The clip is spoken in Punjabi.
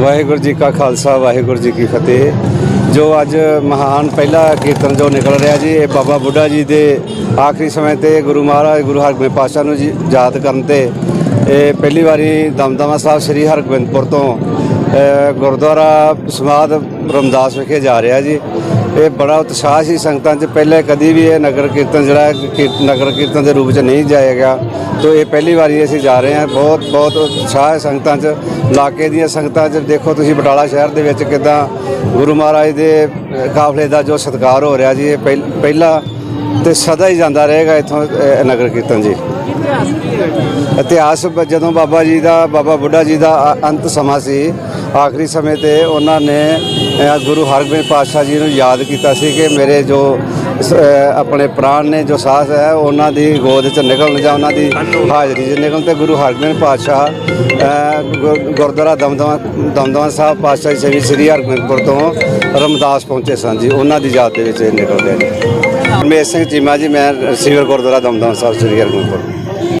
ਵਾਹਿਗੁਰੂ ਜੀ ਕਾ ਖਾਲਸਾ, ਵਾਹਿਗੁਰੂ ਜੀ ਕੀ ਫਤਿਹ। ਜੋ ਅੱਜ ਮਹਾਨ ਪਹਿਲਾ ਕੀਰਤਨ ਜੋ ਨਿਕਲ ਰਿਹਾ ਜੀ, ਇਹ ਬਾਬਾ ਬੁੱਢਾ ਜੀ ਦੇ ਆਖਰੀ ਸਮੇਂ ਤੇ ਗੁਰੂ ਮਹਾਰਾਜ, ਗੁਰੂ ਹਰਗੋਬਿੰਦ ਪਾਤਸ਼ਾਹ ਨੂੰ ਜੀ ਯਾਦ ਕਰਨ ਤੇ, ਇਹ ਪਹਿਲੀ ਵਾਰੀ ਦਮਦਮਾ ਸਾਹਿਬ ਸ੍ਰੀ ਹਰਗੋਬਿੰਦਪੁਰ ਤੋਂ ਗੁਰਦੁਆਰਾ ਸਮਾਦ ਰਮਦਾਸ ਵਿਖੇ ਜਾ ਰਿਹਾ ਜੀ। ਇਹ ਬੜਾ ਉਤਸ਼ਾਹ ਸੀ ਸੰਗਤਾਂ 'ਚ। ਪਹਿਲੇ ਕਦੀ ਵੀ ਇਹ ਨਗਰ ਕੀਰਤਨ ਜਿਹੜਾ ਹੈ, ਨਗਰ ਕੀਰਤਨ ਦੇ ਰੂਪ 'ਚ ਨਹੀਂ ਜਾਏਗਾ ਤੋ ਇਹ ਪਹਿਲੀ ਵਾਰੀ ਅਸੀਂ ਜਾ ਰਹੇ ਹਾਂ। ਬਹੁਤ ਬਹੁਤ ਉਤਸ਼ਾਹ ਹੈ ਸੰਗਤਾਂ 'ਚ। ਇਲਾਕੇ ਦੀਆਂ ਸੰਗਤਾਂ 'ਚ ਦੇਖੋ ਤੁਸੀਂ ਬਟਾਲਾ ਸ਼ਹਿਰ ਦੇ ਵਿੱਚ ਕਿਦਾਂ ਗੁਰੂ ਮਹਾਰਾਜ ਦੇ ਅ, ਕਾਫਲੇ ਦਾ ਜੋ ਸਤਿਕਾਰ ਹੋ ਰਿਹਾ ਜੀ ਇਹ ਪਹਿਲ ਪਹਿਲਾ ਤੇ ਸਦਾ ਹੀ ਜਾਂਦਾ ਰਹੇਗਾ ਇੱਥੋਂ ਨਗਰ ਕੀਰਤਨ ਜੀ। ਇਤਿਹਾਸ ਜਦੋਂ ਬਾਬਾ ਜੀ ਦਾ, ਬਾਬਾ ਬੁੱਢਾ ਜੀ ਦਾ ਅੰਤ ਸਮਾਂ ਸੀ, ਆਖਰੀ ਸਮੇਂ ਤੇ ਉਹਨਾਂ ਨੇ ਗੁਰੂ ਹਰਗੋਬਿੰਦ ਪਾਤਸ਼ਾਹ ਜੀ ਨੂੰ ਯਾਦ ਕੀਤਾ ਸੀ ਕਿ ਮੇਰੇ ਜੋ ਆਪਣੇ ਪ੍ਰਾਣ ਨੇ ਜੋ ਸਾਹ ਹੈ, ਉਹਨਾਂ ਦੀ ਗੋਦ ਚ ਨਿਕਲਣ ਜਾਂ ਉਹਨਾਂ ਦੀ ਹਾਜ਼ਰੀ 'ਚ ਨਿਕਲਣ ਤੇ ਗੁਰੂ ਹਰਗੋਬਿੰਦ ਪਾਤਸ਼ਾਹ ਗੁਰ- ਗੁਰਦੁਆਰਾ ਦਮਦਮਾ ਦਮਦਮਾ ਸਾਹਿਬ ਪਾਤਸ਼ਾਹ ਜੀ ਸ੍ਰੀ ਹਰਗੋਬਿੰਦਪੁਰ ਤੋਂ ਰਮਦਾਸ ਪਹੁੰਚੇ ਸਨ ਜੀ, ਉਹਨਾਂ ਦੀ ਯਾਦ ਦੇ ਵਿੱਚ ਨਿਕਲਦੇ ਨੇ ਰਮੇਸ਼ ਸਿੰਘ ਚੀਮਾ ਜੀ ਮੈਂ ਸਿਵਰ ਗੁਰਦੁਆਰਾ ਦਮਦਮਾ ਸਾਹਿਬ ਸ੍ਰੀ ਹਰਗੋਬਿੰਦਪੁਰ